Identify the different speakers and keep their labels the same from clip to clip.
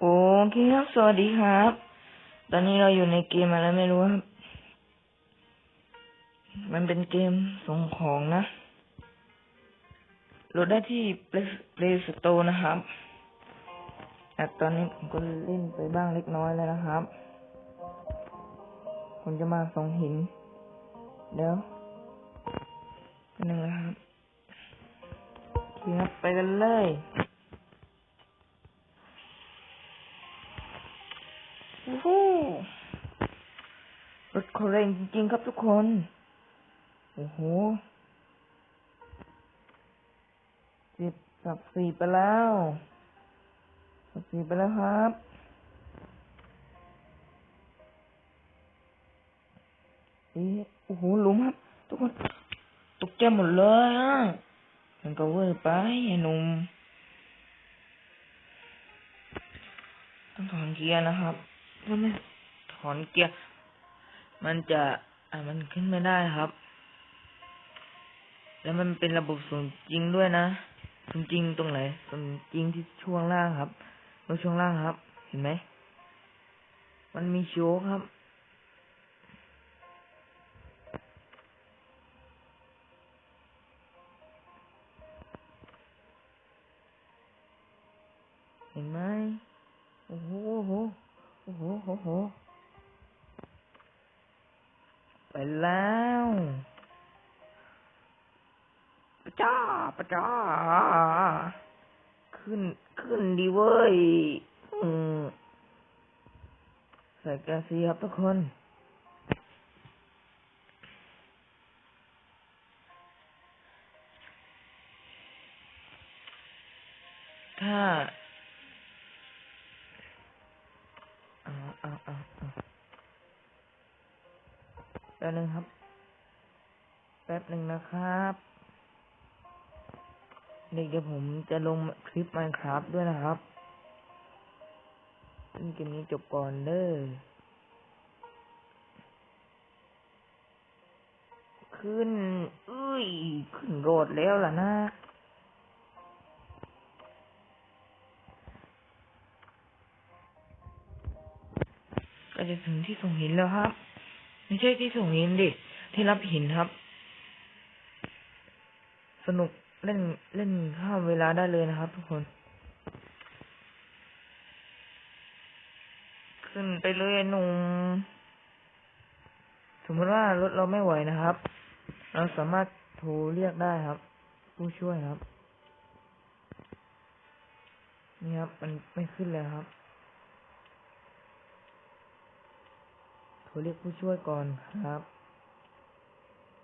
Speaker 1: โอเคครับ สวัสดีครับ ตอนนี้เราอยู่ในเกมอะไรไม่รู้ครับ มันเป็นเกมส่งของนะโหลดได้ที่ Play Play Store นะครับแต่ตอนนี้ผมก็เล่นไปบ้างเล็กน้อยแล้วนะครับ ผมจะมาส่งหิน เดี๋ยวหนึ่งนะครับครับไปกันเลย โอ้โหรถเขาเร่งจริงๆครับทุกคน โอ้โหเจ็บสับสี่ไปแล้วสับสี่ไปแล้วครับเอ๊ะโอ้โหหลุมครับ ทุกคนตกใจหมดเลยอะมันก็เวอร์ไปไอ้หนุ่มต้องถอนเกียร์นะครับ ถ้าไม่ถอนเกียร์ มันจะ อ่ามันขึ้นไม่ได้ครับ แล้วมันเป็นระบบสูงจริงด้วยนะสูงจริงตรงไหนสูงจริงที่ช่วงล่างครับตรงช่วงล่างครับ เห็นไหม มันมีโชคครับเห็นไหมโอ้โห โอ้โหไปแล้วปะจ้าปะจ้า ขึ้น ขึ้นดีเว้ยอืมใส่แกซีครับทุกคนถ้า แป๊บนึงครับ แป๊บหนึ่งนะครับ เดี๋ยวผมจะลงคลิป Minecraft ด้วยนะครับเล่นเกมนี้จบก่อนเด้อขึ้นเอ้ย ขึ้นโรดแล้วล่ะนะ ก็จะถึงที่ส่งหินแล้วครับ ไม่ใช่ที่ส่งหินดิ ที่รับหินครับ สนุกเล่นเล่นข้ามเวลาได้เลยนะครับ ทุกคน ขึ้นไปเลยหนุ่มสมมติว่ารถเราไม่ไหวนะครับ เราสามารถโทรเรียกได้ครับ ผู้ช่วยครับ นี่ครับ มันไม่ขึ้นเลยครับ โทร เรียกผู้ช่วยก่อนครับ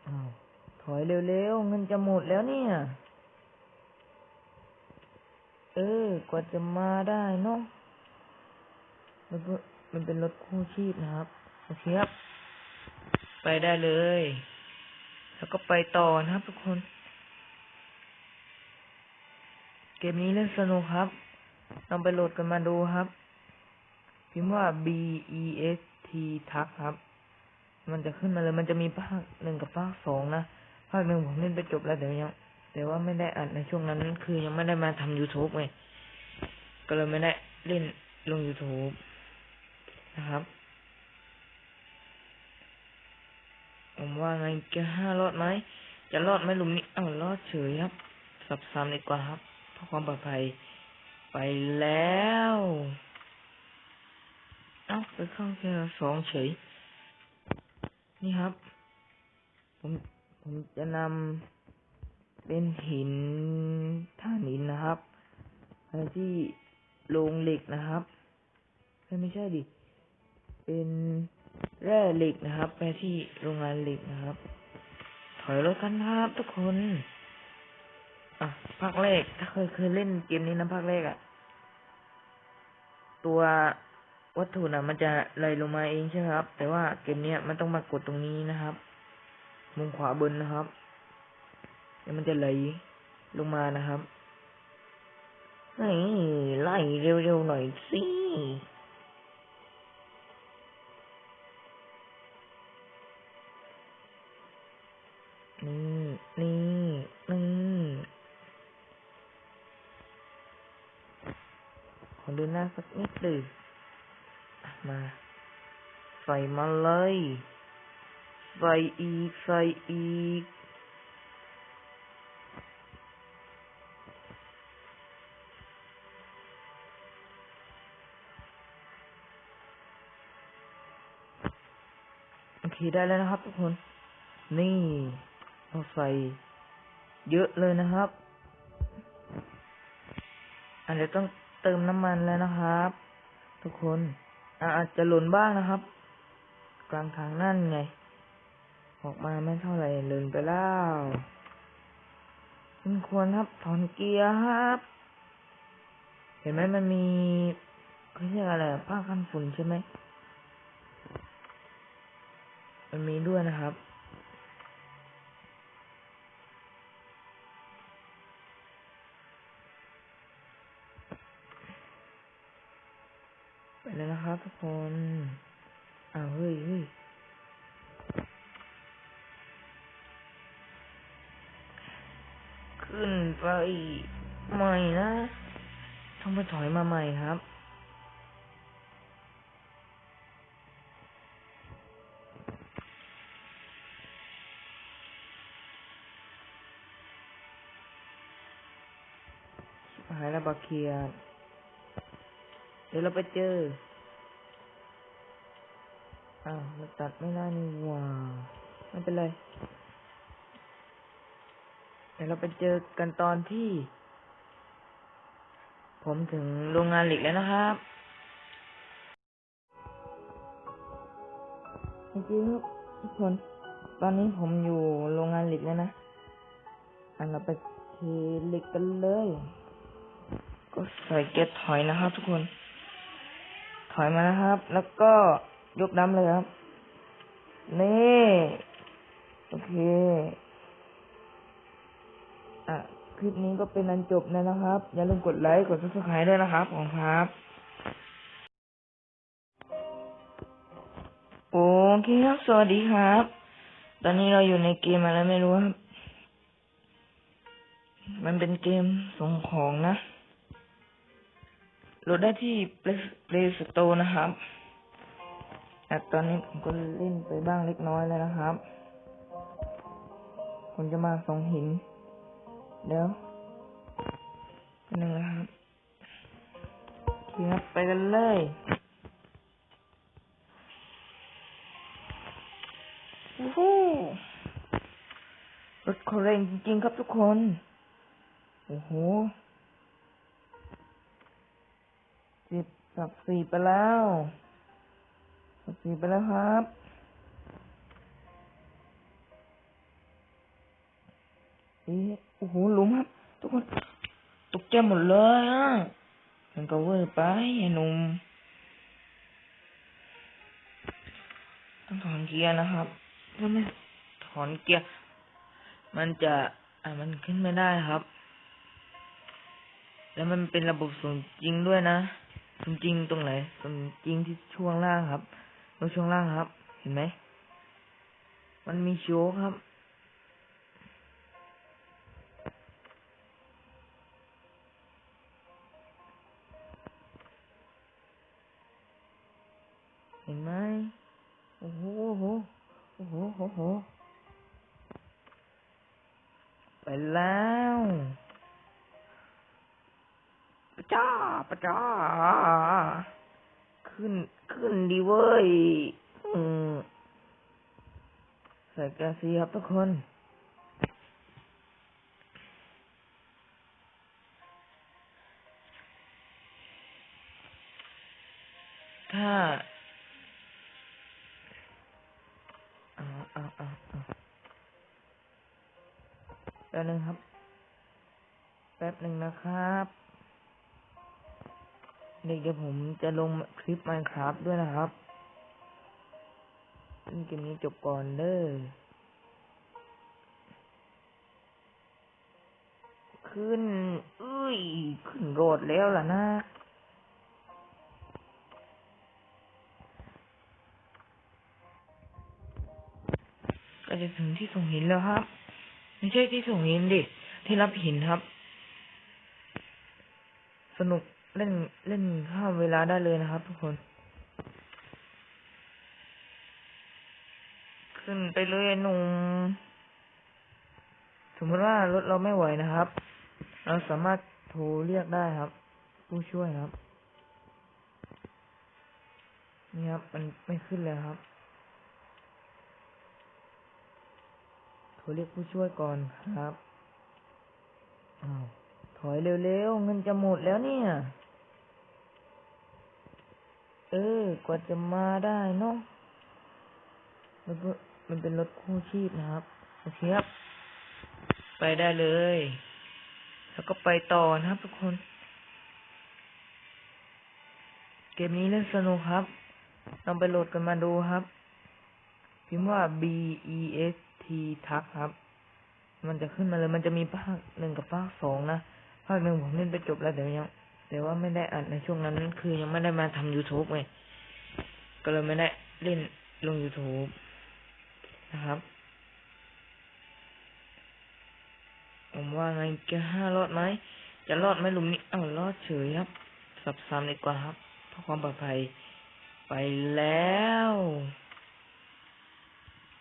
Speaker 1: อ้าวถอยเร็วๆเงินจะหมดแล้วเนี่ย เออ กว่าจะมาได้เนาะมันมันเป็นรถคู่ชีพนะครับโอเคครับ ไปได้เลย แล้วก็ไปต่อนะครับทุกคน เกมนี้เล่นสนุกครับลองไปโหลดกันมาดูครับ พิมพ์ว่า B E S T ทักครับ มันจะขึ้นมาเลย มันจะมีภาคหนึ่งกับภาคสองนะภาคหนึ่งผมเล่นไปจบแล้วเดี๋ยวยังแต่ว่าไม่ได้อัดในช่วงนั้น คือยังไม่ได้มาทำ YouTube ไงก็เลยไม่ได้เล่นลง YouTube นะครับ ผมว่าไงจะห้ารอดไหม จะรอดไหมลุมนี้อ้ารอดเฉยครับ สับสามดีกว่าครับ เพื่อความปลอดภัยไปแล้ว อ้าไปเข้าแค่สองเฉย นี่ครับ ผมผมจะนำเป็นหินท่านหินนะครับไปที่โรงเหล็กนะครับไม่ใช่ดิ เป็นแร่เหล็กนะครับ ไปที่โรงงานเหล็กนะครับ ถอยรถกันครับทุกคน อะภาคแรกถ้าเคยเคยเล่นเกมนี้นะภาคแรกอะตัว วัตถุน่ะมันจะไหลลงมาเองใช่ครับ แต่ว่าเกมเนี้ยมันต้องมากดตรงนี้นะครับ มุมขวาบนนะครับเดี๋ยวมันจะไหลลงมานะครับนี่ไล่เร็วๆหน่อยสินี่นี่นี่ขอดินหน้าสักนิดหนึ่ง มา ใส่มาเลย ใส่อีก ใส่อีก โอเคได้แล้วนะครับทุกคน นี่เราใส่เยอะเลยนะครับอันเดี๋ยวต้องเติมน้ำมันแล้วนะครับ ทุกคน อาจจะหล่นบ้างนะครับ กลางทางนั่นไง ออกมาไม่เท่าไหร่หล่นไปแล้วคุณควรครับถอนเกียร์ครับ เห็นไหมมันมีเขาเรียกอะไรผ้ากันฝุ่นใช่ไหมมันมีด้วยนะครับ แล้วนะครับทุกคนอ้าวเฮ้ยเฮ้ยขึ้นไปใหม่นะต้องไปถอยมาใหม่ครับชิบหายแล้วบักเคียร์ เดี๋ยวเราไปเจอ อ้าวมันตัดไม่ได้นี่ว่าไม่เป็นไร เดี๋ยวเราไปเจอกันตอนที่ ผมถึงโรงงานเหล็กแล้วนะครับจริงๆครับทุกคนตอนนี้ผมอยู่โรงงานเหล็กแล้วนะ อันเราไปเทเหล็กกันเลย ก็ใส่เกียร์ถอยนะครับทุกคน ถอยมานะครับ แล้วก็ยกน้ำเลยครับ นี่ โอเค อะ คลิปนี้ก็เป็นอันจบแล้วนะครับ อย่าลืมกดไลค์ กดซับสไครต์ด้วยนะครับ ของครับ โอเคครับ สวัสดีครับ ตอนนี้เราอยู่ในเกมอะไรไม่รู้ครับ มันเป็นเกมส่งของนะ โหลดได้ที่ Play Play Store นะครับตอนนี้ผมก็เล่นไปบ้างเล็กน้อยแล้วนะครับ ผมจะมาส่งหิน เดี๋ยวหนึ่งนะครับโอเครับไปกันเลย โอ้โหรถเขาเร่งจริงๆครับทุกคน โอ้โห สิบสับสี่ไปแล้วสับสี่ไปแล้วครับ เอ๊ะโอ้โหหลุมครับ ทุกคนตกใจหมดเลยอะมันก็เวอร์ไปไอ้หนุ่มต้องถอนเกียร์นะครับถ้าไม่ถอนเกียร์ มันจะอ่ามันขึ้นไม่ได้ครับ แล้วมันเป็นระบบสูงจริงด้วยนะ จริงตรงไหนสูงจริงที่ช่วงล่างครับตรงช่วงล่างครับ เห็นไหมมันมีโชว์ครับ เห็นไหมโอ้โหโอ้โหโอ้โหโอ้โหไปแล้วปะจ้าปะจ้า ขึ้น ขึ้นดีเว้ย อืมใสีครับทุกคน ถ้าเอาเอาเอาเอาแป๊บหนึ่งครับ แป๊บหนึ่งนะครับเด็กเดี๋ยวผมจะลงคลิป Minecraft ด้วยนะครับเล่นเกมนี้จบก่อนเด้อ ขึ้น เอ้ย ขึ้นโรดแล้วล่ะนะ ก็จะถึงที่ส่งหินแล้วครับ ไม่ใช่ที่ส่งหินดิ ที่รับหินครับ สนุกเล่นเล่นข้ามเวลาได้เลยนะครับ ทุกคน ขึ้นไปเลยหนุ่มสมมติว่ารถเราไม่ไหวนะครับ เราสามารถโทรเรียกได้ครับ ผู้ช่วยครับ นี่ครับ มันไม่ขึ้นเลยครับ โทรเรียกผู้ช่วยก่อนครับอ้าวถอยเร็วๆเงินจะหมดแล้วเนี่ย เออกว่าจะมาได้เนาะมันมันเป็นรถคู่ชีพนะครับ โอเคครับ ไปได้เลย แล้วก็ไปต่อนะครับทุกคน เกมนี้เล่นสนุกครับลองไปโหลดกันมาดูครับ พิมพ์ว่า B E S T ทักครับ มันจะขึ้นมาเลย มันจะมีภาคหนึ่งกับภาคสองนะ ภาคหนึ่งผมเล่นไปจบแล้วแต่ยัง แต่ว่าไม่ได้อัดในช่วงนั้น คือยังไม่ได้มาทำ YouTube ไง ก็เลยไม่ได้เล่นลง YouTube นะครับ ผมว่าไงจะห้ารอดไหม จะรอดไหมลุมนี้ เอ้ารอดเฉยครับ สับซ้ำดีกว่าครับเพื่อความปลอดภัย ไปแล้ว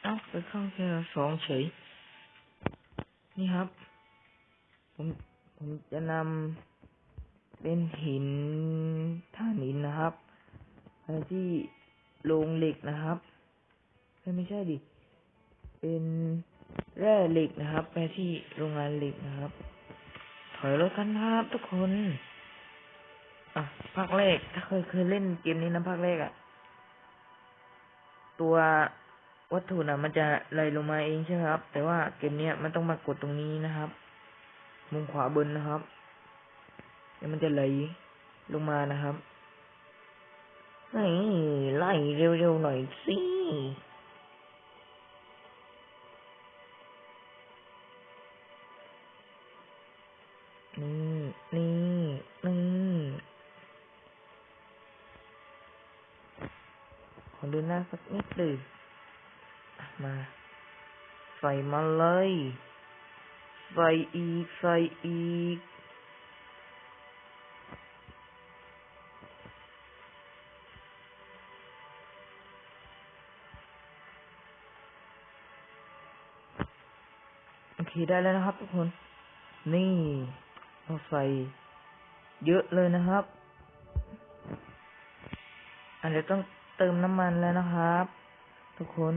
Speaker 1: เอ้าไปเข้าแค่สองเฉย นี่ครับ ผม ผมจะนำเป็นหินท่านหินนะครับไปที่โรงเหล็กนะครับไม่ใช่ดิ เป็น แร่เหล็กนะครับ ไปที่โรงงานเหล็กนะครับ ถอยรถกันครับทุกคน อะภาคแรกถ้าเคยเคยเล่นเกมนี้นะภาคแรกอะตัววัตถุน่ะ มันจะไหลลงมาเองใช่ไหมครับ แต่ว่าเกมเนี้ยมันต้องมากดตรงนี้นะครับ มุมขวาบนนะครับเดี๋ยวมันจะไหลลงมานะครับนี่ไล่เร็วๆหน่อยสิ นี่นี่นี่ขอดูหน้าสักนิดเลยอะมา ใส่มาเลย ใส่อีก ใส่อีกโอเคได้แล้วนะครับทุกคน นี่ เราใส่เยอะเลยนะครับอาจจะต้องเติมน้ำมันแล้วนะครับ ทุกคน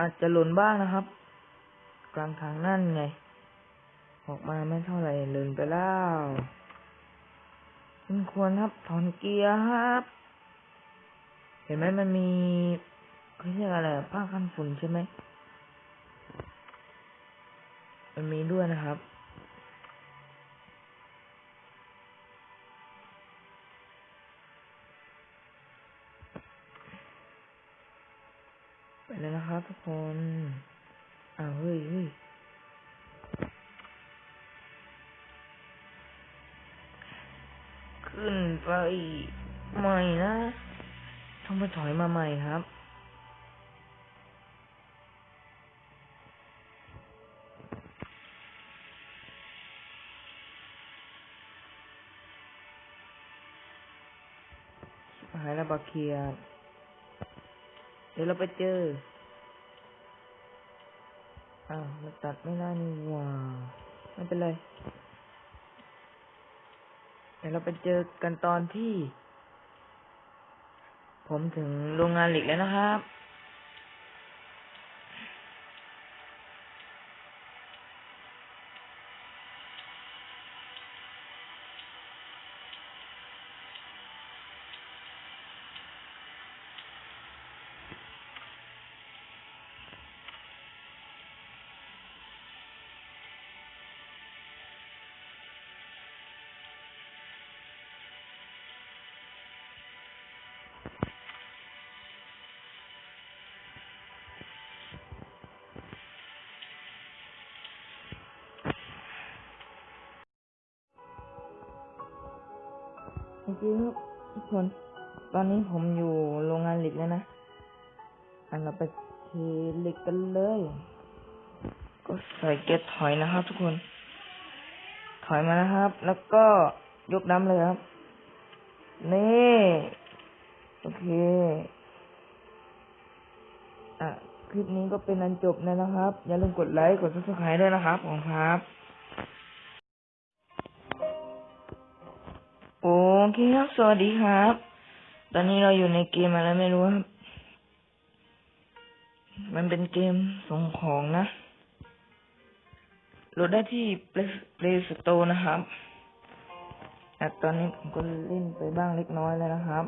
Speaker 1: อาจจะหล่นบ้างนะครับ กลางทางนั่นไง ออกมาไม่เท่าไหร่หล่นไปแล้วคุณควรครับถอนเกียร์ครับ เห็นไหมมันมีเขาเรียกอะไรผ้ากันฝุ่นใช่ไหมมันมีด้วยนะครับ ครับทุกคนอ้าวเฮ้ยเฮ้ยขึ้นไปใหม่นะต้องไปถอยมาใหม่ครับหายแล้วบาเคียเดี๋ยวเราไปเจอ อ้าวมันตัดไม่ได้นี่ว่าไม่เป็นไรเดี๋ยวเราไปเจอกันตอนที่ ผมถึงโรงงานเหล็กแล้วนะครับ โอเคครับทุกคน ตอนนี้ผมอยู่โรงงานเหล็กแล้วนะ อันเราไปเทเหล็กกันเลย ก็ใส่เกียร์ถอยนะครับ ทุกคน ถอยมานะครับ แล้วก็ยกน้ำเลยครับ นี่ โอเค อะ คลิปนี้ก็เป็นอันจบแล้วนะครับ อย่าลืมกดไลค์ กด subscribe ด้วยนะครับ ขอบคุณครับ โอเคครับ สวัสดีครับ ตอนนี้เราอยู่ในเกมอะไรไม่รู้ครับ มันเป็นเกมส่งของนะโหลดได้ที่ Play Play Store นะครับอะตอนนี้ผมก็เล่นไปบ้างเล็กน้อยแล้วนะครับ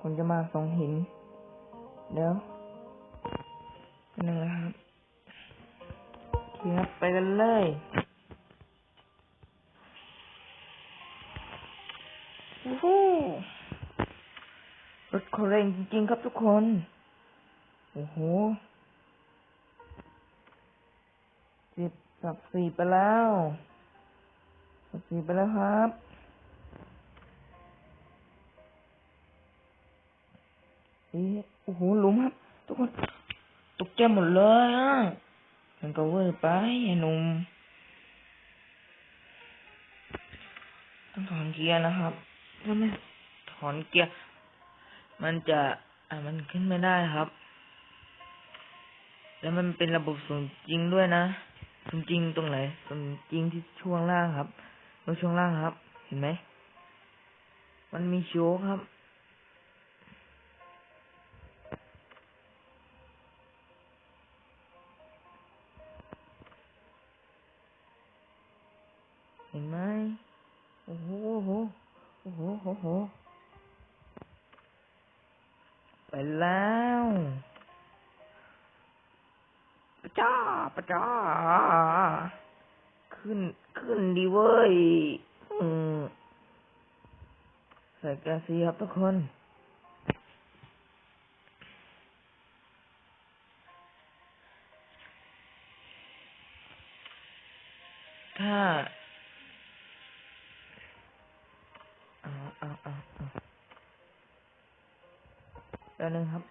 Speaker 1: ผมจะมาส่งหิน เดี๋ยวนหนึ่งนะครับคครับไปกันเลย โอ้โหรถเขาเร่งจริงๆครับทุกคน โอ้โหสิบสับสี่ไปแล้วสับสี่ไปแล้วครับอ๊ะโอ้โหหลุมครับ ทุกคนตกใจหมดเลยอะมันก็เวอร์ไปไอ้หนุ่มต้องถอนเกียร์นะครับ ถ้าไม่ถอนเกียร์ มันจะอ่ามันขึ้นไม่ได้ครับ แล้วมันเป็นระบบสูงจริงด้วยนะสูงจริงตรงไหนสูงจริงที่ช่วงล่างครับตรงช่วงล่างครับ เห็นไหม มันมีโชว์ครับ แล้วปะจ้าปะจ้า ขึ้นขึ้นดีเว้ยอืมใส่แกซีครับทุกคนถ้าเอาเอาเอา แป๊บหนึ่งครับ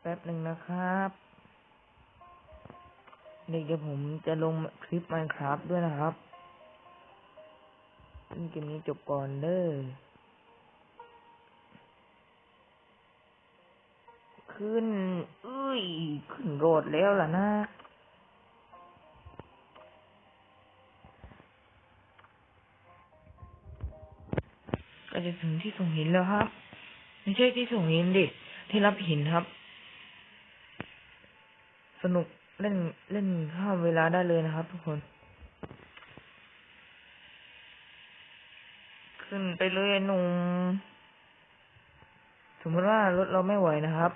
Speaker 1: แป๊บหนึ่งนะครับ เดี๋ยวผมจะลงคลิป Minecraft ด้วยนะครับเล่นเกมนี้จบก่อนเด้อขึ้นเอ้ย ขึ้นโรดแล้วล่ะนะ ก็จะถึงที่ส่งหินแล้วครับ ไม่ใช่ที่ส่งหินดิ ที่รับหินครับ สนุกเล่นเล่นข้ามเวลาได้เลยนะครับ ทุกคน ขึ้นไปเลยหนุ่มสมมติว่ารถเราไม่ไหวนะครับ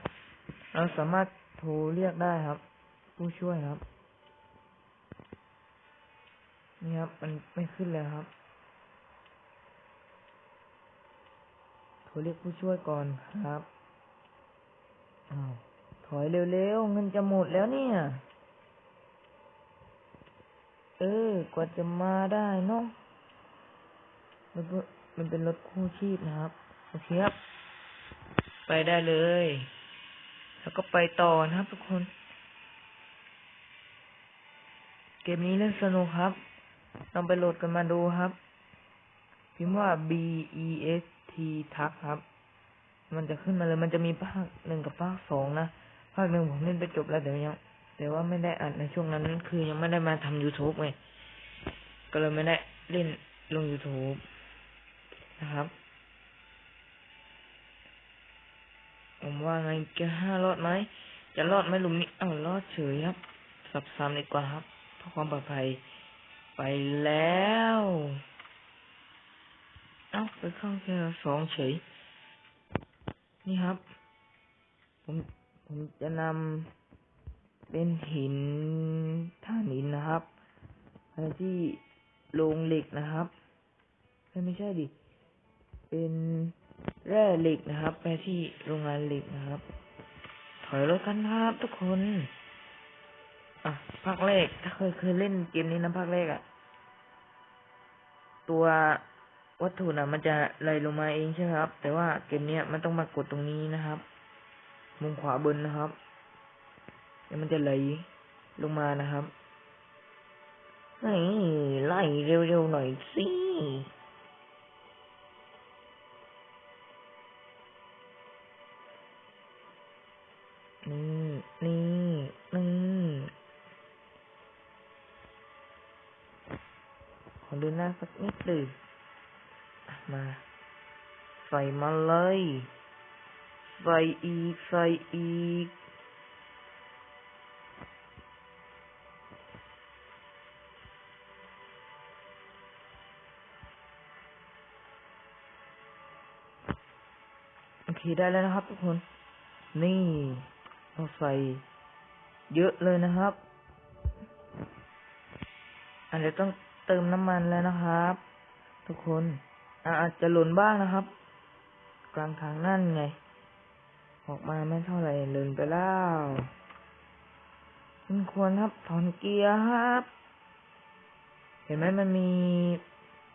Speaker 1: เราสามารถโทรเรียกได้ครับ ผู้ช่วยครับ นี่ครับ มันไม่ขึ้นเลยครับ โทรเรียกผู้ช่วยก่อนครับอ้าวถอยเร็วๆ เงินจะหมดแล้วเนี่ย เออ กว่าจะมาได้เนาะมันเป็นมันเป็นรถคู่ชีพนะครับ โอเคครับ ไปได้เลย แล้วก็ไปต่อนะครับทุกคน เกมนี้เล่นสนุกครับต้องไปโหลดกันมาดูครับ พิมพ์ว่า B E S T ทักครับ มันจะขึ้นมาเลย มันจะมีภาคหนึ่งกับภาคสองนะ ภาคหนึ่งผมเล่นไปจบแล้วแต่ยังแต่ว่าไม่ได้อัดในช่วงนั้น คือยังไม่ได้มาทำ YouTube ไง ก็เลยไม่ได้เล่นลง YouTube นะครับ ผมว่าไงจะห้ารอดไหม จะรอดไหมลุมนี้ เอ้ารอดเฉยครับ สับซ้ำดีกว่าครับ เพื่อความปลอดภัย ไปแล้ว เอ้าไปเข้าแค่สองเฉย นี่ครับ ผมผมจะนำเป็นหินท่านหินนะครับไปที่โรงเหล็กนะครับไม่ใช่ดิ เป็นแร่เหล็กนะครับ ไปที่โรงงานเหล็กนะครับ ถอยรถกันครับทุกคน อะภาคแรกถ้าเคยเคยเล่นเกมนี้นะภาคแรกอะ่ะ ตัว วัตถุนะมันจะไหลลงมาเองใช่ครับ แต่ว่าเกมเนี้ยมันต้องมากดตรงนี้นะครับ มุมขวาบนนะครับแล้วมันจะไหลลงมานะครับไล่ไล่เร็วๆหน่อยสินี่นี่นี่ขอดูหน้าสักนิดหนึ่ง มา ใส่มาเลย ใส่อีก ใส่อีก โอเค ได้แล้วนะครับทุกคน นี่เราใส่เยอะเลยนะครับอาจจะต้องเติมน้ำมันแล้วนะครับ ทุกคน อาจจะหล่นบ้างนะครับ กลางทางนั่นไง ออกมาไม่เท่าไหร่หล่นไปแล้วมันควรครับถอนเกียร์ครับ เห็นไหมมันมี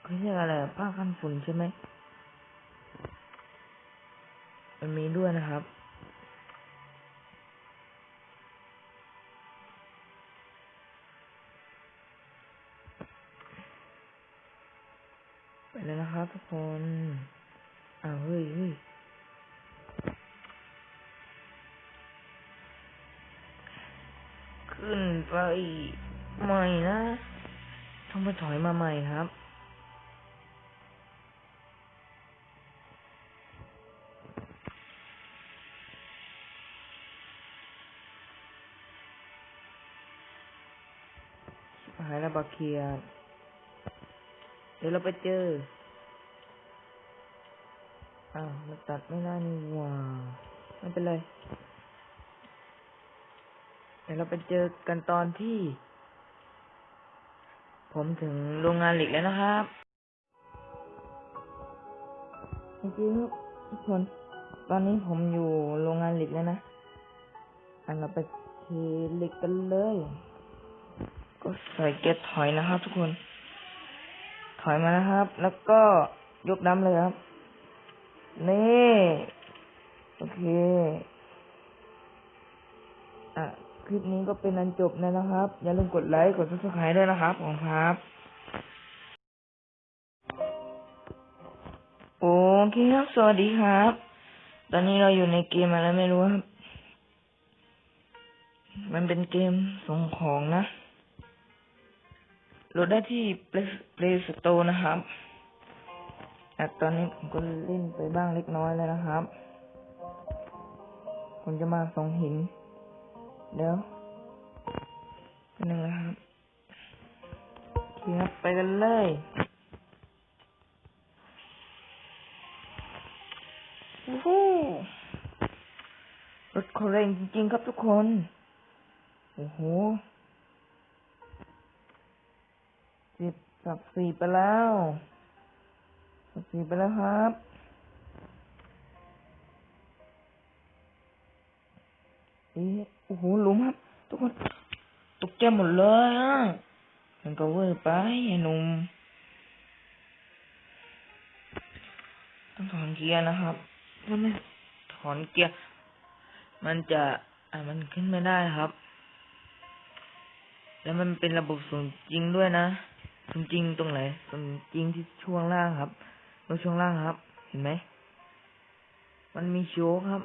Speaker 1: เขาเรียกอะไรผ้ากันฝุ่นใช่ไหมมันมีด้วยนะครับ ไปแล้วนะครับทุกคนอ้าวเฮ้ยเฮ้ยขึ้นไปใหม่นะต้องไปถอยมาใหม่ครับหายแล้วบักเคียร์ ดี๋ยวเราไปเจอ อ้าวมันตัดไม่ได้นี่ว่าไม่เป็นไรเดี๋ยวเราไปเจอกันตอนที่ ผมถึงโรงงานเหล็กแล้วนะครับโอเคครับทุกคนตอนนี้ผมอยู่โรงงานเหล็กแล้วนะ อันเราไปเทเหล็กกันเลย ก็ใส่เกียร์ถอยนะครับทุกคน ถอยมานะครับ แล้วก็ยกน้ำเลยครับ นี่ โอเค อะ คลิปนี้ก็เป็นอันจบแล้วนะครับ อย่าลืมกดไลค์ กด subscribe ด้วยนะครับผมครับ โอเคครับ สวัสดีครับ ตอนนี้เราอยู่ในเกมอะไรไม่รู้ครับ มันเป็นเกมส่งของนะ โหลดได้ที่ Play Play Store นะครับตอนนี้ผมก็เล่นไปบ้างเล็กน้อยแล้วนะครับ ผมจะมาส่งหิน เดี๋ยวนหนึ่งนะครับโอเคครับ ไปกันเลยโอ้โหรถขาเร่งจริงๆครับทุกคน โอ้โห สิบสับสี่ไปแล้ว สับสี่ไปแล้วครับเอ๊ะโอ้โหหลุมครับ ทุกคนตกใจหมดเลยอะมันก็เวอร์ไปไอ้หนุ่มต้องถอนเกียร์นะครับถ้าไม่ถอนเกียร์ มันจะอ่ามันขึ้นไม่ได้ครับ แล้วมันเป็นระบบส่งจริงด้วยนะ ส่งจริงตรงไหนส่งจริงที่ช่วงล่างครับตรงช่วงล่างครับ เห็นไหมมันมีโชวครับ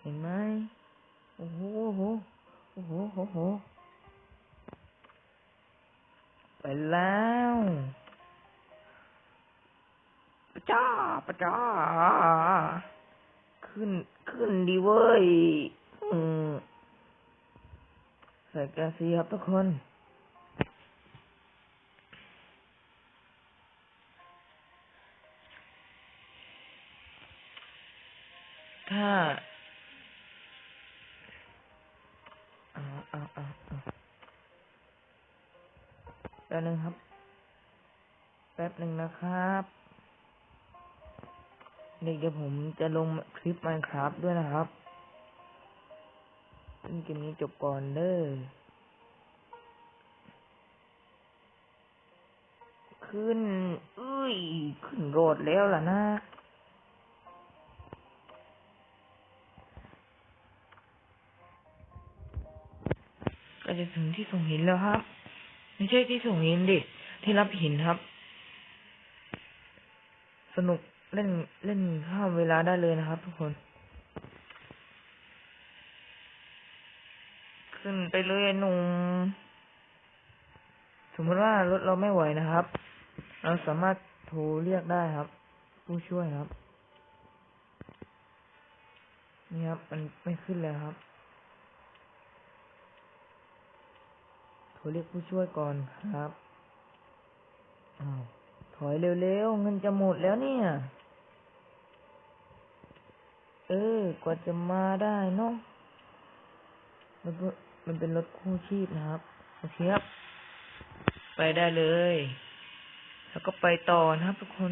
Speaker 1: เห็นไหมโอ้โหโอ้โหโอ้โหโอ้โหไปแล้วปะจ้าปะจ้า ขึ้น ขึ้นดีเว้ย อืม ใส่กระสีครับทุกคน ถ้าเอาเอาเอาเอาแป๊บนึงครับ แป๊บหนึ่งนะครับเด็กเดี๋ยวผมจะลงคลิป Minecraft ด้วยนะครับ เล่นเกมนี้จบก่อนเด้อขึ้นเอ้ย ขึ้นโรดแล้วล่ะนะ ก็จะถึงที่ส่งหินแล้วครับ ไม่ใช่ที่ส่งหินดิ ที่รับหินครับ สนุกเล่นเล่นข้ามเวลาได้เลยนะครับทุกคน ขึ้นไปเลยไอ้หนุ่มสมมติว่ารถเราไม่ไหวนะครับ เราสามารถโทรเรียกได้ครับ ผู้ช่วยครับ นี่ครับ มันไม่ขึ้นเลยครับ โทรเรียกผู้ช่วยก่อนครับอ้าวถอยเร็วๆ เงินจะหมดแล้วเนี่ย เออกว่าจะมาได้เนาะมันเป็ มันเป็นรถคู่ชีพนะครับ โอเคครับ ไปได้เลย แล้วก็ไปต่อนะครับทุกคน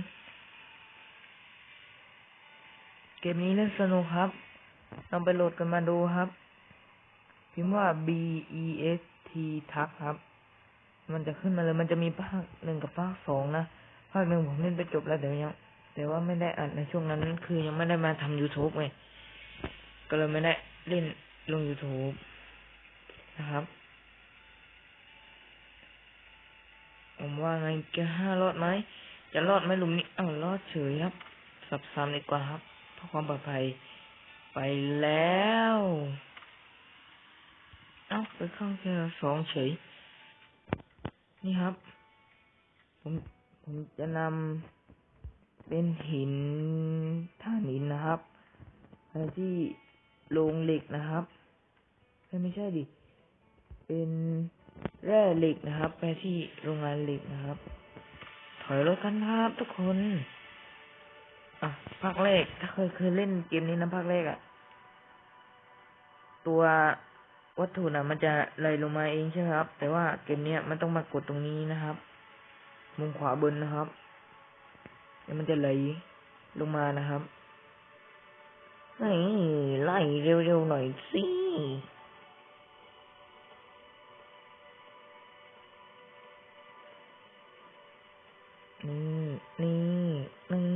Speaker 1: เกมนี้เล่นสนุกครับลองไปโหลดกันมาดูครับ พิมพ์ว่า B E S T ทักครับ มันจะขึ้นมาเลย มันจะมีภาคหนึ่งกับภาคสองนะ ภาคหนึ่งผมเล่นไปจบแล้วเดี๋ยวยังแต่ว่าไม่ได้อัดในช่วงนั้น คือยังไม่ได้มาทำ YouTube ไง ก็เลยไม่ได้เล่นลง YouTube นะครับ ผมว่าไงจะห้ารอดไหม จะรอดไหมหลุมนี้ เอ้ารอดเฉยครับ สับซ้ำดีกว่าครับเพื่อความปลอดภัย ไปแล้ว เอ้าไปเข้าแค่สองเฉย นี่ครับ ผมผมจะนำเป็นหินท่านหินนะครับไปที่โรงเหล็กนะครับไม่ใช่ดิ เป็นแร่เหล็กนะครับ ไปที่โรงงานเหล็กนะครับ ถอยรถกันครับทุกคน อะภาคแรกถ้าเคยเคยเล่นเกมนี้นะภาคแรกอะตัววัตถุน่ะมันจะไหลลงมาเองใช่ไหมครับ แต่ว่าเกมเนี้ยมันต้องมากดตรงนี้นะครับ มุมขวาบนนะครับแล้วมันจะไหลลงมานะครับนี่ไล่เร็วๆหน่อยสิ นี่ นี่ นี่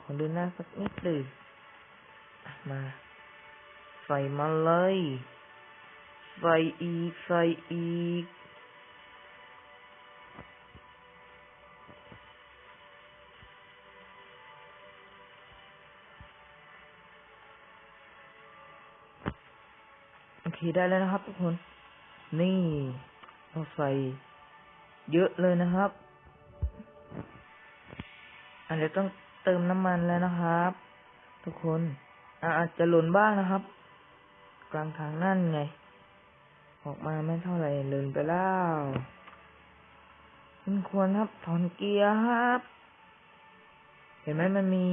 Speaker 1: ขอดูหน้าสักนิดเลยอะมา ใส่มาเลย ใส่อีก ใส่อีกโอเคได้แล้วนะครับทุกคน นี่ เราใส่เยอะเลยนะครับอาจจะต้องเติมน้ำมันแล้วนะครับ ทุกคนอาจจะหล่นบ้างนะครับ กลางทางนั่นไง ออกมาไม่เท่าไหร่หล่นไปแล้วคุณควรครับถอนเกียร์ครับ เห็นไหมมันมี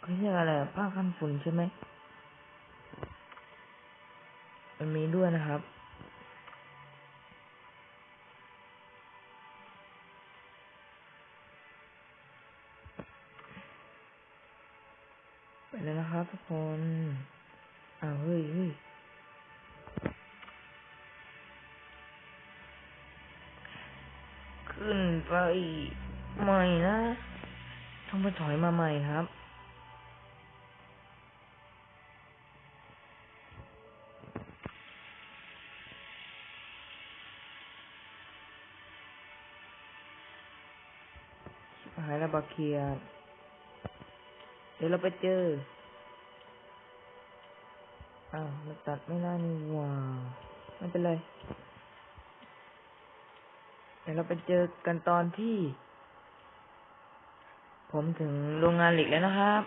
Speaker 1: เขาเรียกอะไรผ้ากันฝุ่นใช่ไหมมันมีด้วยนะครับ แล้วนะครับทุกคนอ้าวเฮ้ยเฮ้ยขึ้นไปใหม่นะ ต้องไปถอยมาใหม่ครับ หายแล้วบาเคียร์ เดี๋ยวเราไปเจอ อ้าวมันตัดไม่ได้นี่ว่าไม่เป็นไร เดี๋ยวเราไปเจอกันตอนที่ ผมถึงโรงงานเหล็กแล้วนะครับ